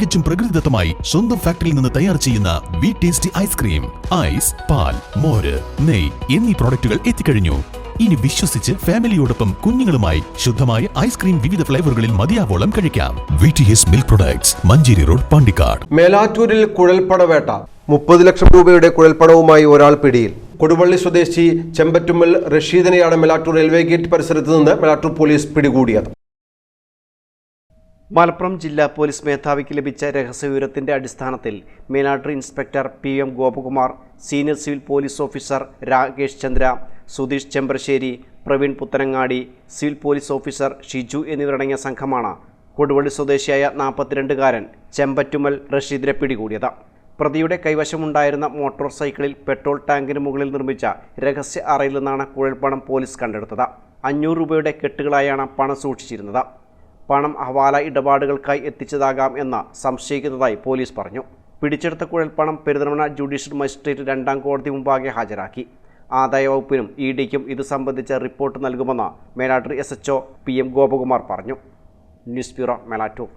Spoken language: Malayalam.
തികച്ചും പ്രകൃതിദത്തമായി സ്വന്തം ഫാക്ടറിയിൽ നിന്ന് തയ്യാർ ചെയ്യുന്ന വി ടേസ്റ്റി ഐസ്ക്രീം ഐസ് പാൽ മോര് നെയ് എന്നീ പ്രോഡക്റ്റുകൾ എത്തിക്കഴിഞ്ഞു. ഇനി വിശ്വസിച്ച് ഫാമിലിയോടൊപ്പം കുഞ്ഞുങ്ങളുമായി ശുദ്ധമായ ഐസ്ക്രീം വിവിധ ഫ്ലേവറുകളിൽ മതിയാവോളം കഴിക്കാം. V T milk products Manjeri road Pandikkad. മേലാറ്റൂരിൽ കുഴൽപ്പടവേട്ട. മുപ്പത് ലക്ഷം രൂപയുടെ കുഴൽപ്പടവുമായി ഒരാൾ പിടിയിൽ. കൊടുവള്ളി സ്വദേശി ചെമ്പറ്റുമ്മൽ റഷീദിനെയാണ് മേലാറ്റൂർ റെയിൽവേ ഗേറ്റ് പരിസരത്ത് നിന്ന് മേലാറ്റൂർ പോലീസ് പിടികൂടിയത്. മലപ്പുറം ജില്ലാ പോലീസ് മേധാവിക്ക് ലഭിച്ച രഹസ്യവിവരത്തിന്റെ അടിസ്ഥാനത്തിൽ Melattur inspector P M Gopakumar senior civil police officer Rakesh Chandra Sudheesh Chembrasseri Praveen Puthanangadi civil police officer Shiju എന്നിവരടങ്ങിയ സംഘമാണ് കൊടുവള്ളി സ്വദേശിയായ നാൽപ്പത്തിരണ്ടുകാരൻ ചെമ്പറ്റുമൽ റഷീദിനെ പിടികൂടിയത്. പ്രതിയുടെ കൈവശമുണ്ടായിരുന്ന മോട്ടോർ സൈക്കിളിൽ പെട്രോൾ ടാങ്കിന് മുകളിൽ നിർമ്മിച്ച രഹസ്യ അറയിൽ നിന്നാണ് കുഴൽപ്പണം പോലീസ് കണ്ടെടുത്തത്. അഞ്ഞൂറ് രൂപയുടെ കെട്ടുകളായാണ് പണം സൂക്ഷിച്ചിരുന്നത്. പണം ഹവാല ഇടപാടുകൾക്കായി എത്തിച്ചതാകാം എന്ന് സംശയിക്കുന്നതായി പോലീസ് പറഞ്ഞു. പിടിച്ചെടുത്ത കുഴൽപ്പണം പെരുന്തൽമണ്ണ ജുഡീഷ്യൽ മജിസ്ട്രേറ്റ് രണ്ടാം കോടതി മുമ്പാകെ ഹാജരാക്കി. ആദായ വകുപ്പിനും ഇ ഡിക്കും ഇത് സംബന്ധിച്ച റിപ്പോർട്ട് നൽകുമെന്ന് Melattur S H P M Gopakumar പറഞ്ഞു. News bureau Melattur.